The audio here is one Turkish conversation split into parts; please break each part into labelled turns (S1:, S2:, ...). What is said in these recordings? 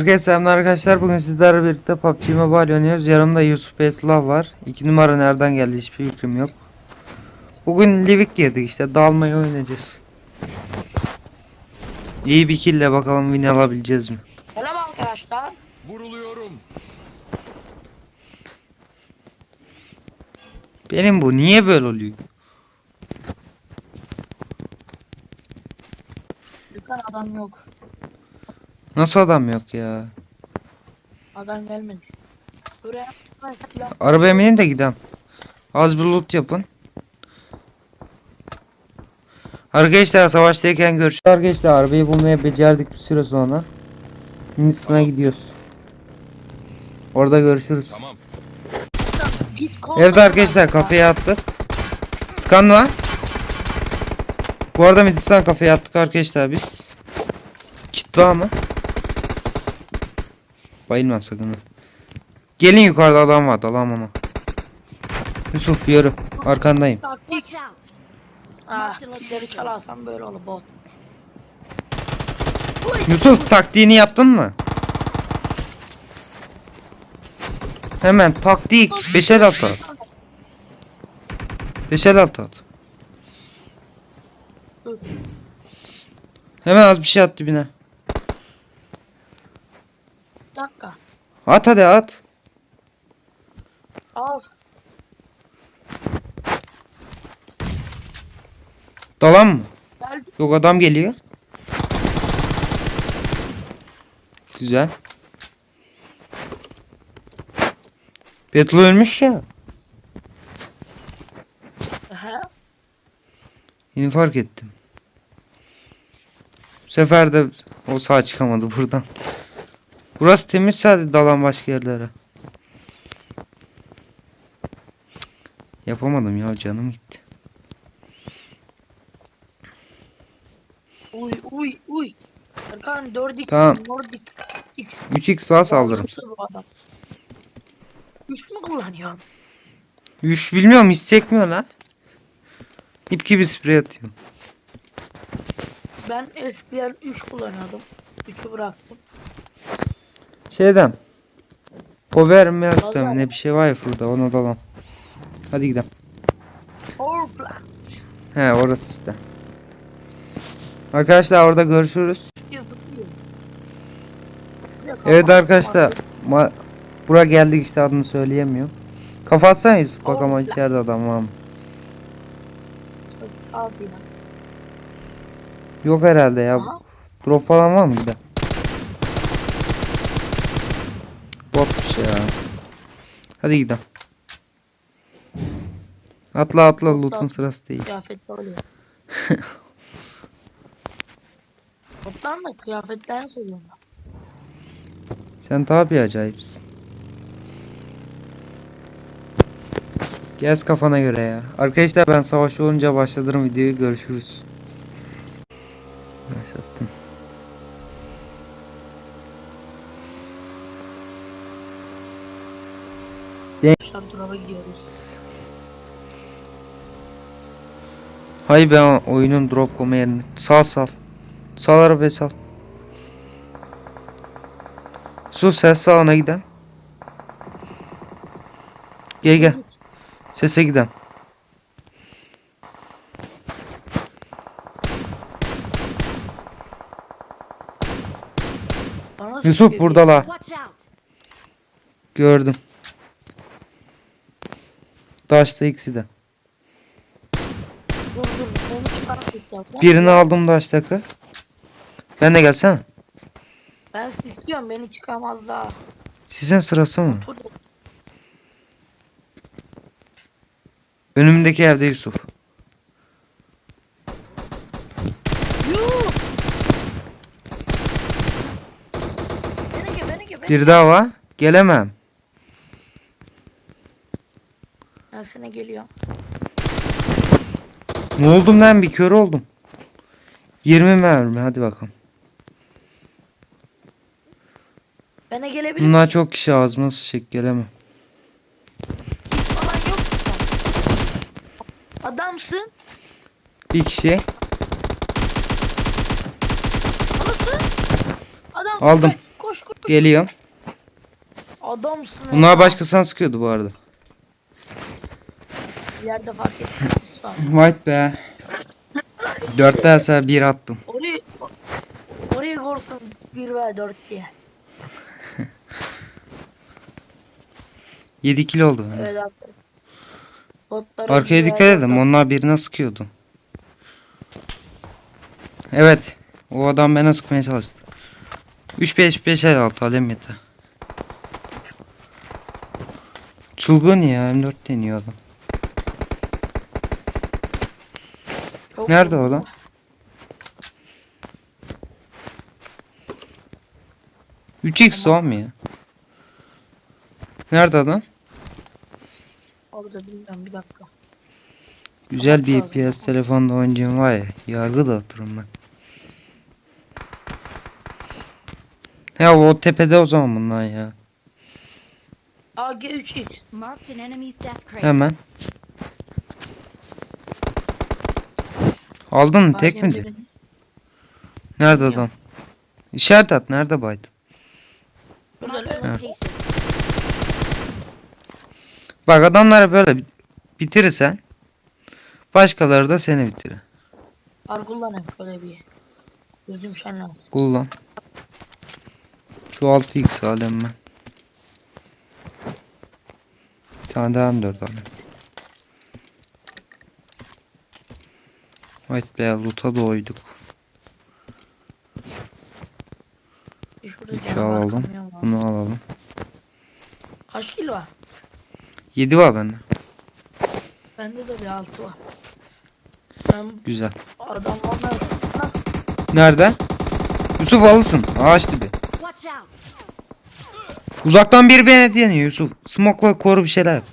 S1: Herkese selamlar arkadaşlar. Bugün sizlerle birlikte PUBG Mobile oynuyoruz. Yanımda Yusuf Beytullah var. İki numara nereden geldi hiçbir fikrim yok. Bugün Livik girdik işte. Dalmayı oynayacağız. İyi bir kille bakalım win alabileceğiz mi?
S2: Selam arkadaşlar.
S3: Vuruluyorum.
S1: Benim bu niye böyle oluyor?
S2: Dükkan adam yok.
S1: Nasıl adam yok ya?
S2: Adam gelmedi. Buraya silah
S1: Arabaya binin de gidelim. Az bir loot yapın. Arkadaşlar savaştayken görüşürüz. Arkadaşlar arabayı bulmaya becerdik bir süre sonra. Hindistan'a gidiyoruz. Orada görüşürüz.
S3: Tamam.
S1: Evet arkadaşlar kafeye attık. Skan lan. Bu arada Hindistan kafeye attık arkadaşlar biz. Kit var mı? Bayılma sakın. Gelin yukarıda adam var dalam ona. Yusuf yürü. Arkandayım.
S2: Taktik.
S4: Watch out!
S2: Ah, kitleri çalarsam böyle olur bot.
S1: Yusuf taktiğini yaptın mı? Hemen taktik. Beşel at at. Beşel at at. Hemen az bir şey at dibine.
S2: Bir dakika.
S1: At hadi at.
S2: Al.
S1: Dalan mı?
S2: Gel.
S1: Yok adam geliyor. Güzel. Battle ölmüş ya.
S2: He.
S1: Yeni fark ettim. Bu sefer de o sağ çıkamadı buradan. Burası temiz sadece dalan başka yerlere. Yapamadım ya canım gitti.
S2: Uy uy uy. Erkan 4x.
S1: Tamam.
S2: Nordic. X.
S1: 3x daha saldırım.
S2: Nasıl bu adam? Üç mü kullanıyor?
S1: 3 bilmiyorum hiç çekmiyor lan. İp gibi sprey atıyor.
S2: Ben eskiden 3 kullanıyordum. 3'ü bıraktım.
S1: Şeyden. Power mi yaptım ne bir şey var ya burada ona dalam. Hadi gidelim. He orası işte. Arkadaşlar orada görüşürüz. Evet arkadaşlar. Ma Bura geldik işte adını söyleyemiyorum. Kafa atsana Yusuf bak ama içeride adam var mı? Yok herhalde ya. Drop falan var mı bir de? Botmuş ya. Hadi gidelim. Atla atla loot'un sırası değil.
S2: Kıyafetli oluyor. Toptan da kıyafetlerini söylüyorum.
S1: Sen tabi acayipsin. Gez kafana göre ya. Arkadaşlar ben savaş olunca başladırım videoyu görüşürüz.
S2: Duraba gidiyoruz.
S1: Hay ben oyunun drop koma yerini. Sal sal. Sal arabayı sal. Sus ses sağ ona giden. Gel gel. Sese giden. Yusuf
S2: sıkıyor.
S1: burada la.
S4: Watch out!
S1: Gördüm. Taşta ikisi de.
S2: Dur dur onu çıkarıp gideceğim.
S1: Birini aldım taştaki. Ben de gelsene.
S2: Ben istiyorum beni çıkamaz daha.
S1: Sizin sırası mı?
S2: Dur.
S1: Önümdeki evde Yusuf.
S2: Yuh! Beni ge beni ge beni.
S1: Bir daha var. Gelemem.
S2: Ben sana geliyorum.
S1: Ne oldum lan bir kör oldum. 20 mermi hadi bakalım.
S2: Bana gelebilir
S1: Bunlar çok kişi ağzıma sıçacak gelemem.
S2: falan yok mu sen? Adamsın.
S1: Bir kişi.
S2: Alırsın. Adam
S1: Aldım.
S2: Koş koş
S1: Geliyorum.
S2: Adamsın
S1: Bunlar başkasına sıkıyordu bu arada.
S2: Yerde fark etmez var.
S1: White be. Dörtte ise bir attım.
S2: Orayı orayı vursun 1 ve 4 diye.
S1: 7 kilo oldu.
S2: Öyle attım. Botlara
S1: Arkaya
S2: bir
S1: dikkat edin.
S2: dört
S1: Onlar birine sıkıyordu. Evet. O adam bana sıkmaya çalıştı. 3 5 5 el altı alem yeter. Çılgın ya M4 deniyor adam. Nerede o adam? Üç x o mu ya? Nerede adam?
S2: Orada bilmiyorum bir dakika.
S1: Güzel bir. PS telefonda oynayacağım var ya. Yargı dağıtırım ben. Ya o tepede o zaman bunlar ya.
S2: AG3X.
S3: Marked an enemy's death crate.
S1: Hemen. Aldın mı? Tek
S2: birini-
S1: Nerede
S2: Yok.
S1: adam? İşaret at. Nerede?
S2: Burada
S3: location.
S1: Bak adamları böyle bit- bitirirsen başkaları da seni bitirir.
S2: Ar kullanayım böyle bir. Gözüm şenlen.
S1: Kullan. Şu 6x alem ben. Bir tane daha M4 alem. White Beyaz loot'a doyduk. İki alalım. Bunu alalım.
S2: Kaç kilo var?
S1: 7 var bende.
S2: Bende de bir altı var. Ben
S1: Güzel.
S2: adamlarla Lan,
S1: Nerede? Yusuf alısın. Ağaç dibi. Uzaktan bir beni deniyor Yusuf. Smoke'la koru bir şeyler yap.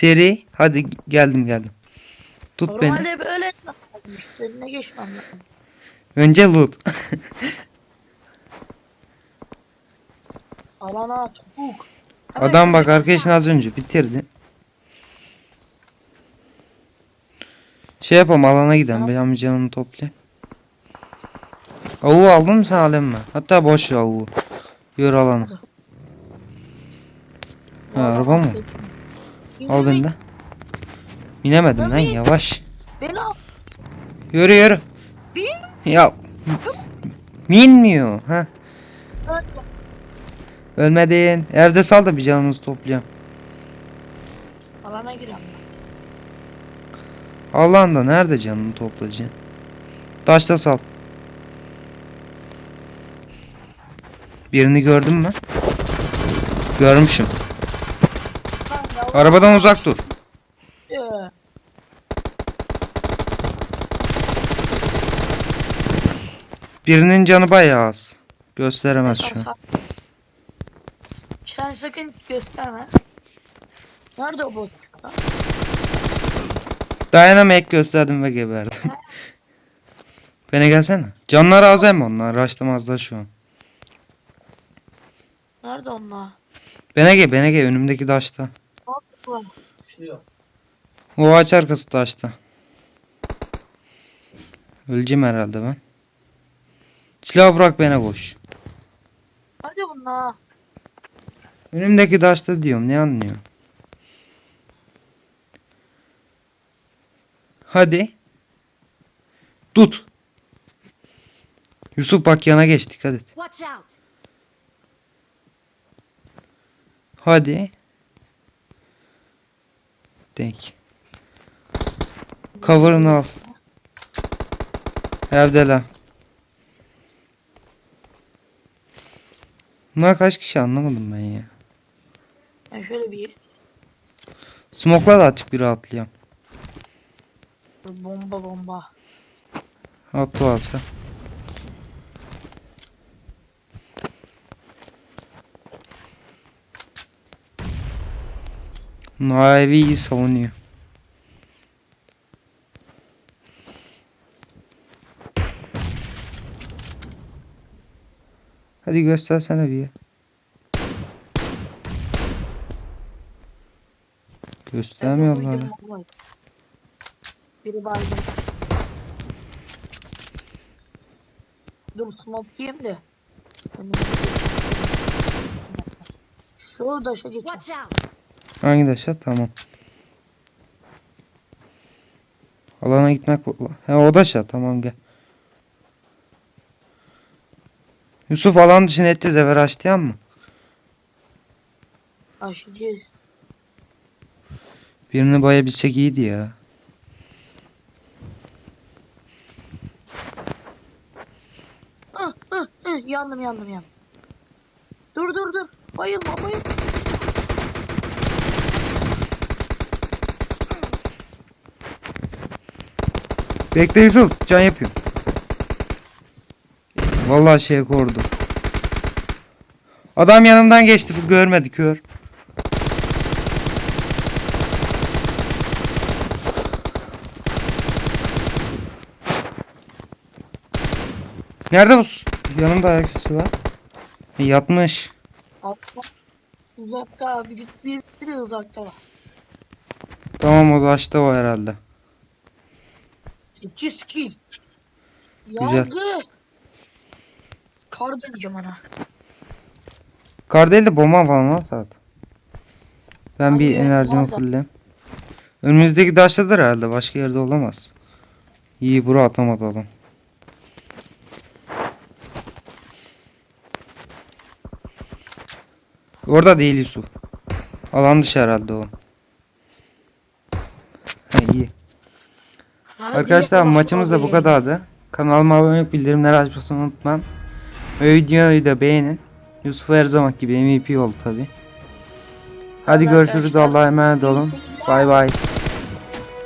S1: Seri. Hadi geldim geldim. Tut beni.
S2: Normalde böyle lazım. Önüne geçmem lazım.
S1: Önce loot.
S2: Alana at. Huk. Hemen
S1: Adam bak arkadaşın az önce bitirdi. Şey yapalım alana gidelim. Benim canımı toplayayım. Avu aldın mı sen alem mi? Hatta boş ver avu. Yürü alana. Ha, araba mı? Al beni de. Binemedim lan yavaş.
S2: Beni al.
S1: Yürü yürü.
S2: Bin.
S1: Ya. Minmiyor. Ha.
S2: Öl.
S1: Ölmedin. Evde sal da bir canımızı toplayalım.
S2: Alana girem.
S1: Allah'ın da nerede canını toplayacaksın? Taşta sal. Birini gördün mü? Görmüşüm. Arabadan uzak dur. Birinin canı bayağı az. Gösteremez şu an.
S2: Sen sakın gösterme. Nerede o bot?
S1: Dayanamayıp gösterdim ve geberdim. Bana gelsene. Canları az hem onlar. Raşlamazlar şu an.
S2: Nerede onlar?
S1: Bana gel, bana gel. Önümdeki taşta.
S2: Var.
S1: O ağaç arkası taşta. Öleceğim herhalde ben. Silah bırak bana koş.
S2: Nerede bunlar?
S1: Önümdeki taşta diyorum ne anlıyor? Hadi. Tut. Yusuf bak yana geç dikkat et.
S3: Watch out!
S1: Hadi. Denk. Cover'ını al. Evdeler. Bunlar kaç kişi anlamadım ben ya.
S2: Ben şöyle bir
S1: Smoke'la da açık bir rahatlayayım.
S2: bomba bomba.
S1: At varsa. Navi iyi savunuyor. Hadi göstersene bir. Göstermiyorlar.
S2: Biri baygın. Dur smoke diyeyim de. Şu daşa geç.
S1: Hangi daşa? Tamam. Alana gitmek bu. He o daşa tamam gel. Yusuf alan dışına edeceğiz eve açlayan mı?
S2: Aşacağız.
S1: Birini bayabilsek iyiydi ya.
S2: Hı, hı, hı. Yandım yandım yandım. Dur dur dur. Bayılma bayılma.
S1: Bekle Yusuf can yapıyorum. Vallahi şey kordu. Adam yanımdan geçti görmedi kör. Nerede bu? Yanımda ayak sesi var. E, yatmış.
S2: Uzakta bir, bir, bir de uzakta var.
S1: Tamam o da açtı o herhalde.
S2: 8 kill.
S1: Güzel.
S2: Yargı. Kar döneceğim ana.
S1: Kar değil de bomba falan var zaten. Ben bir
S2: Hayır,
S1: enerjimi
S2: var da.
S1: fullleyeyim. Önümüzdeki taştadır herhalde. Başka yerde olamaz. İyi bura atamadı adam. Orada değil Yusuf. Alan dışı herhalde o. Ha, iyi.
S2: Hadi
S1: Arkadaşlar maçımız da bu kadardı. Kanalıma abone olup bildirimleri açmasını unutmayın. Ve videoyu da beğenin. Yusuf her zaman gibi MVP oldu tabi. Hadi görüşürüz. Allah'a emanet olun. Bay bay.